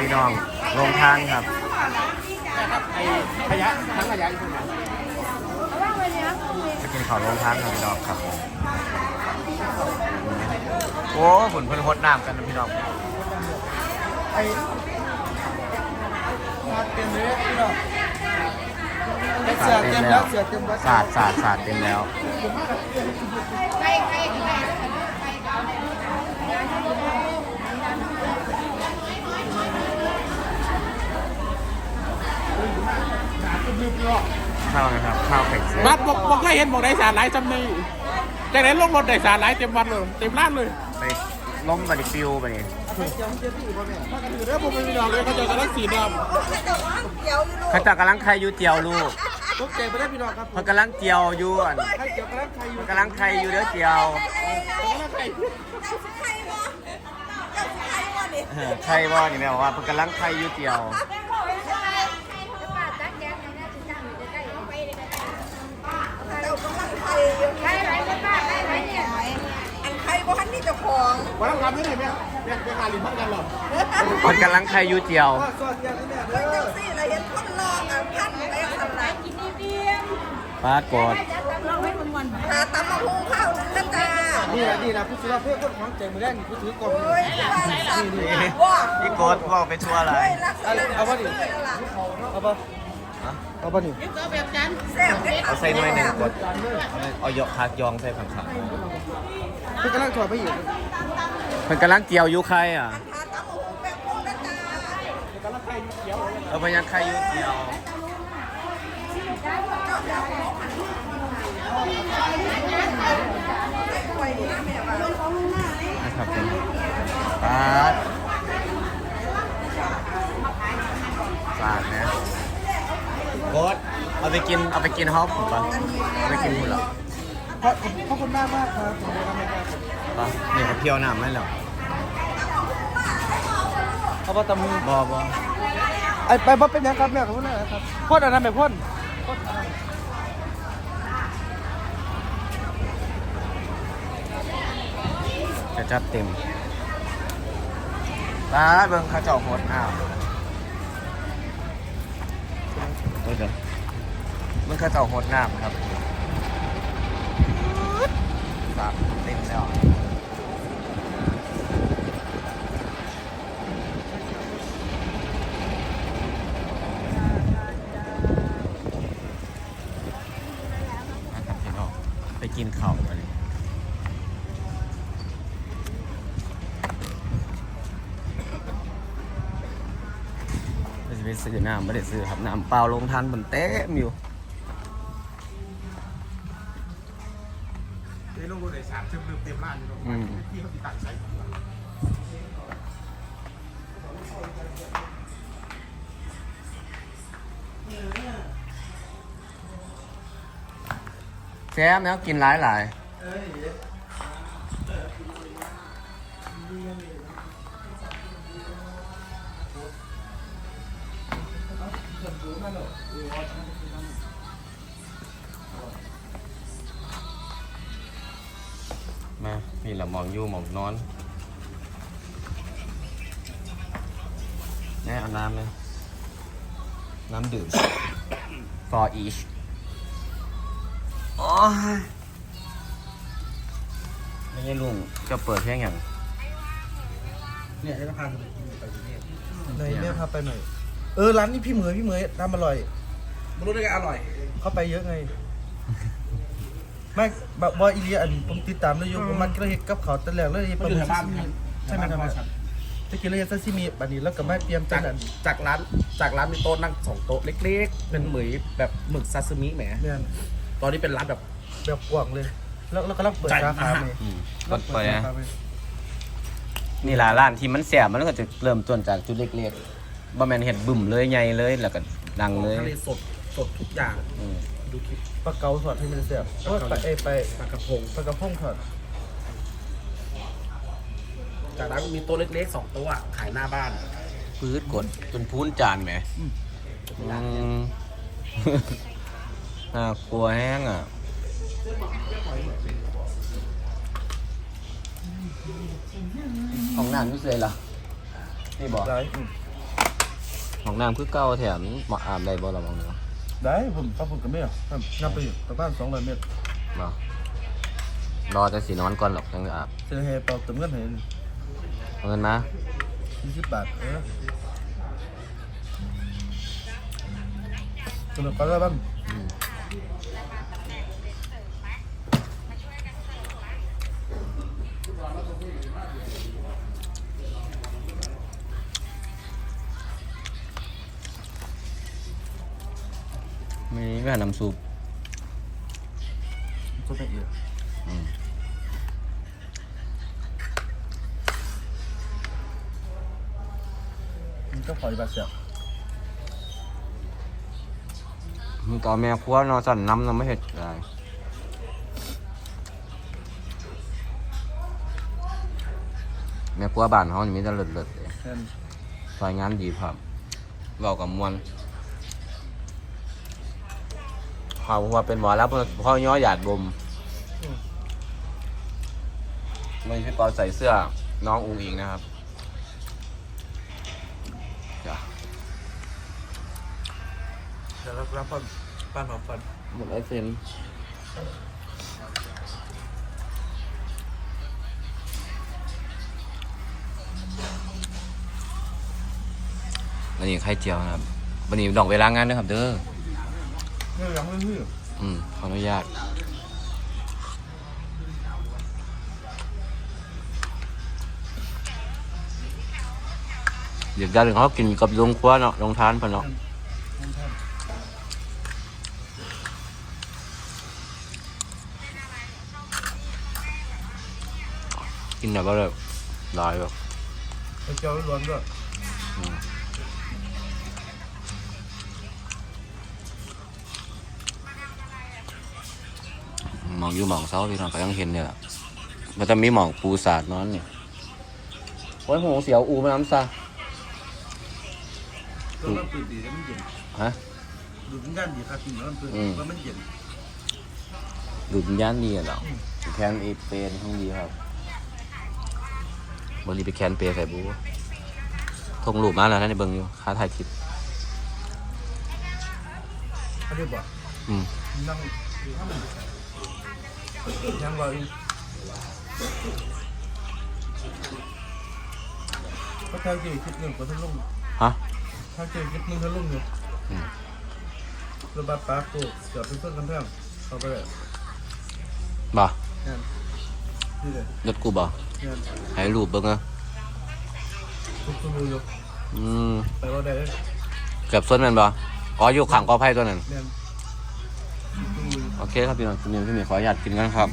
พี่น้องลงทานครับไอ้ขยะทั้งขยะอยู่ตรงไหนไปกินข้าวลงทานครับพี่น้องครับผมโอ้ฝนเพิ่นฮดน้ำกันนะพี่น้องไอ้มาเต็มเลยพี่น้องเสือเต็มแล้วเสือเต็มแล้วสาดสาดสาดเต็มแล้ว ข้าวนะครับข้าวไข่เจียววัดบอกบอกเคยเห็นบอกได้สารหลายจำนี่จากนั้นลงรถได้สารหลายเต็มวันเลยเต็มร้านเลยไปล้มบันฟิวไปนี่ถ้ากันอยู่เด้อผมเป็นพี่น้องเลยเขาจะกำลังสีดเขาจะกำลังใครอยู่เจียวลูกำทุกเจไปได้พี่น้องครับเขากำลังเจียวอยู่อันใครเกี่ยวกำลังใครอยู่เขากำลังใครอยู่เด้อเจียวกำลังใครเออใครว่านี่แม่บอกว่าเขากำลังใครอยู่เจียว อันใคร บ่ทันนี่เจ้าของวันนั้นทำได้ไหมแม่แม่ไปหาลินพักกันหรอเขากำลังใครอยู่เจียวว่าสวัสดีเนี่ยเฮ้ยจังซี่ละเห็นคนรออะพันไปทำไรปรากฏหาตำมะฮุงข้าวนั่นจ้านี่นะนี่นะผู้ซื้อเพื่อคนของเจมือแรกนี่ผู้ถือกล่องโอ้ยว่าสัตว์ว่าพี่โกดว่าไปทัวร์อะไร เฮ้ยลักษณะเอาป่ะดิล่ะ เอาป่ะเอาป่ะนี่แซ่บเด้เอาใส่หน่วยหนึ่งกดเอาเยอะคักยองใส่ผักขาคือกำลังถอดไปอีกมันกำลังเจียวอยู่ใครอะหาตำมะฮุงแบบพวกนั่นจ้าเออมันยังใครอยู่เจียวนะครับผมปาดปาดนะโกด เอาไปกินเอาไปกินฮอปผมปะเอาไปกินคุณเหรอขอบขอบคุณมากมากครับปะนี่มาเที่ยวน้ำไหมเหรอเอาป่ะตำมือบอบอไอ้ไปบ่เป็นยังครับแม่ขอบคุณนะครับพ่นอันนั้นแบบพ่นจะจัดเต็มปาดเบิ่งเขาเจ้าโหดอ้าวเดี๋ยวเดี๋ยว มันเขาเจ้าโหดน้ำครับสามเต็มแล้วนะครับพี่น้องไปกินข้าวกันเลยเราจะไปซื้อน้ำไม่ได้ซื้อครับน้ำเปล่าลงทันบนเต็มอยู่ ยวลงรถได้สามเต็มเต็มร้านอยู่อืมพี่เขาติดตั้งใส่แซมแล้วกินหลายหลาย มาพี่ละหมองอยู่หมองนอนแน่เอาน้ำเลยน้ำดื่ม for each โอ้ยไม่ใช่ลุงจะเปิดเพลงอย่างเนี่ยจะพาไปกินไปที่นี่ในแม่พาไปหน่อย เออร้านนี้พี่เหมยพี่เหมยทำอร่อย ไม่รู้ได้ไงอร่อย เขาไปเยอะไง ไม่แบบบอยอีเลียอันผมติดตามเลยอยู่ผมมันก็เลยเห็นกับเขาวตั้งแรกเลยปลาหมึกซาซิมิใช่ไหมครับจะกินเลยซาซิมิบัดนี้แล้วก็ไม่เตรียมจาจักนจากร้านจากร้านมีโต๊ะนั่งสองโต๊ะเล็กๆ เป็นเหมือยแบบหมึกซาซิมิแหม เนี่ยตอนนี้เป็นร้านแบบแบบกว้างเลย แล้วแล้วก็รับเปิดใหญ่สาขามากเลยอืมกรับดเปิไปดสานะขาเลยนี่ล่ะร้านที่มันแสบมันก็จะเริ่มต้นจากจุดเล็กๆบ่แม่นเห็ดบึ่มเลยใหญ่เลยแล้วก็ดังเลย ทะเลสดสดทุกอย่าง อืม ดูคลิปปลาเก๋าทอดให้มันเสียบโอ้ยไปเอยไปปลากระพง ปลากระพงทอดจากนั้นมีโต๊ะเล็กๆสองโต๊ะอะขายหน้าบ้านปื๊ดกดจนพูนจานแหมอืม น่ากลัวแห้งอะ ของน้ำนี่เลยเหรอนี่บอกได้อืมห้องน้ำคือเก่าแถมเหมาะอาบได้บ่ล่ะมองเนาะ ได้ผมเข้าผมกับแม่ครับนับไปอยู่ประมาณสองร้อยเมตรบ่รอแต่สินอนก่อนหรอกจังจะอาบเจอเฮเปล่าเติมเงินให้เอาเงินมายี่สิบบาทเออสนุกก็ได้บ้าง ก็น้ำซุปก็ได้อีกอืมมันก็ปล่อยบาดเจ็บมีต่อแม่ครัวเนาะสั่นน้ำน้ำไม่เห็ดได้แม่ครัวบ้านเขานี่มีแต่เลิศๆเลยแทนรายงานดีครับเบากับมวล เขาว่าเป็นหมอแล้วพ่อย่อหยาดบมไม่พี่ปอใส่เสื้อน้องอุงอิงนะครับจ้ะเดี๋ยวรับรับป้านป้านหอมฟันหมดไอเซนวันนี้ไข่เจียวนะครับวันนี้ดอกเวลางานนะครับเด้อ นี่ยังไม่ฮืออืมขออนุญาตเดี๋ยวด้านเขากินกับลงครัวเนาะลงทานพะเนาะกินแบบว่าแบบหลายแบบไอ้เจ้าล้วนด้วย องอยู่หมองเสาพี่น้องก็ยังเห็นเนี่ยล่ะมันจะมีหมองปูสาดนอนเนี่ยโอ้ยโหเสียวอูมาน้ำซะตัวมันปืนดีแล้วมันเย็นฮะดูดด้านดีครับจริงแล้วมันปืนอืมว่ามันเย็นดูดวิญญาณดีอะเหรอแคนเอเปนทั้งดีครับบริไปแคนเปใส่บูทงรูปมาแล้วนะในเบิงอยู่ค้าถ่ายคลิปเขาเรียกว่าอืมนั่ง ยังว่าอีกเขาแทงเจคิดหนึ่งก็ทั้งลุ่มฮะแทงเจคิดหนึ่งทั้งลุ่มอยู่อืมระบาดปลาโกเกือบเป็นเพื่อนกันแท้เขาไปเลยบ่นั่นนี่เลยยศกูบ่นั่นให้รูปเบิ้งอะทุกตัวอยู่อืมไปว่าได้เกือบส้นแมันบ่อ๋ออยู่ขังกอไผ่ตัวนั้นเนี่ยทุกตัวอยู่ โอเคครับพี่น้องคุณนิวพี่หมีขออนุญาตกินกันครับ